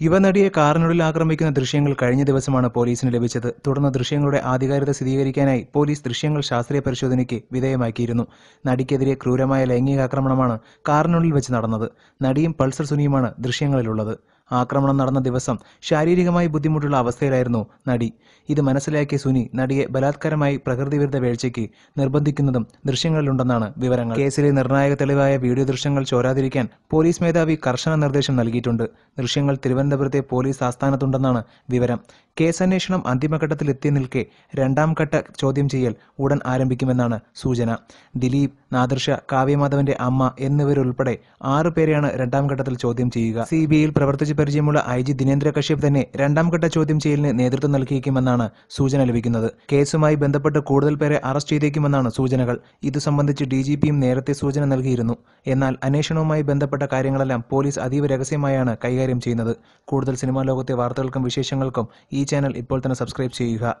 യുവനടിയെ കാറിനുള്ളിൽ ആക്രമിക്കുന്ന ദൃശ്യങ്ങൾ കഴിഞ്ഞ ദിവസമാണ് പോലീസിന് ലഭിച്ചത്. തുടർന്ന് ദൃശ്യങ്ങളുടെ ആധികാരികത സ്ഥിരീകരിക്കാനായി പോലീസ് ദൃശ്യങ്ങൾ ശാസ്ത്രീയ പരിശോധനയ്ക്ക് വിധേയമാക്കിയിരുന്നു. നടിക്കെതിരെ ക്രൂരമായ ലൈംഗികാക്രമണമാണ് കാറിനുള്ളിൽ വെച്ച് നടന്നത്. നടിയും പൾസർ സുനിയുമാണ് ദൃശ്യങ്ങളിലുള്ളത്. ആക്രമണം നടന്ന ദിവസം ശാരീരികമായി ബുദ്ധിമുട്ടുള്ള അവസ്ഥയിലായിരുന്നു നടി. ഇത് മനസ്സിലാക്കിയ സുനി നടിയെ ബലാത്കാരമായി പ്രകൃതിവിരുദ്ധ വേഴ്ചയ്ക്ക് നിർബന്ധിക്കുന്നതും ദൃശ്യങ്ങളിലുണ്ടെന്നാണ് വിവരങ്ങൾ. കേസിലെ നിർണായക തെളിവായ വീഡിയോ ദൃശ്യങ്ങൾ ചോരാതിരിക്കാൻ പോലീസ് മേധാവി കർശന നിർദ്ദേശം നൽകിയിട്ടുണ്ട്. ദൃശ്യങ്ങൾ തിരുവനന്തപുരത്തെ പോലീസ് ആസ്ഥാനത്തുണ്ടെന്നാണ് വിവരം. കേസന്വേഷണം അന്തിമഘട്ടത്തിൽ എത്തി നിൽക്കെ രണ്ടാം ഘട്ട ചോദ്യം ചെയ്യൽ ഉടൻ ആരംഭിക്കുമെന്നാണ് സൂചന. ദിലീപ് നാദർഷ കാവ്യമാധവന്റെ അമ്മ എന്നിവരുൾപ്പെടെ ആറു പേരെയാണ് രണ്ടാം ഘട്ടത്തിൽ ചോദ്യം ചെയ്യുക. സി ബി ഐയിൽ പ്രവർത്തിച്ച് പരിചയമുള്ള ഐ ജി ദിനേന്ദ്ര കശ്യപ് തന്നെ രണ്ടാം ഘട്ട ചോദ്യം ചെയ്യലിന് നേതൃത്വം നൽകിയേക്കുമെന്നാണ് സൂചന ലഭിക്കുന്നത്. കേസുമായി ബന്ധപ്പെട്ട് കൂടുതൽ പേരെ അറസ്റ്റ് ചെയ്തേക്കുമെന്നാണ് സൂചനകൾ. ഇതു സംബന്ധിച്ച് ഡി ജി പിയും നേരത്തെ സൂചന നൽകിയിരുന്നു. എന്നാൽ അന്വേഷണവുമായി ബന്ധപ്പെട്ട കാര്യങ്ങളെല്ലാം പോലീസ് അതീവ രഹസ്യമായാണ് കൈകാര്യം ചെയ്യുന്നത്. കൂടുതൽ സിനിമാ ലോകത്തെ വാർത്തകൾക്കും വിശേഷങ്ങൾക്കും ഈ ചാനൽ ഇപ്പോൾ തന്നെ സബ്സ്ക്രൈബ് ചെയ്യുക.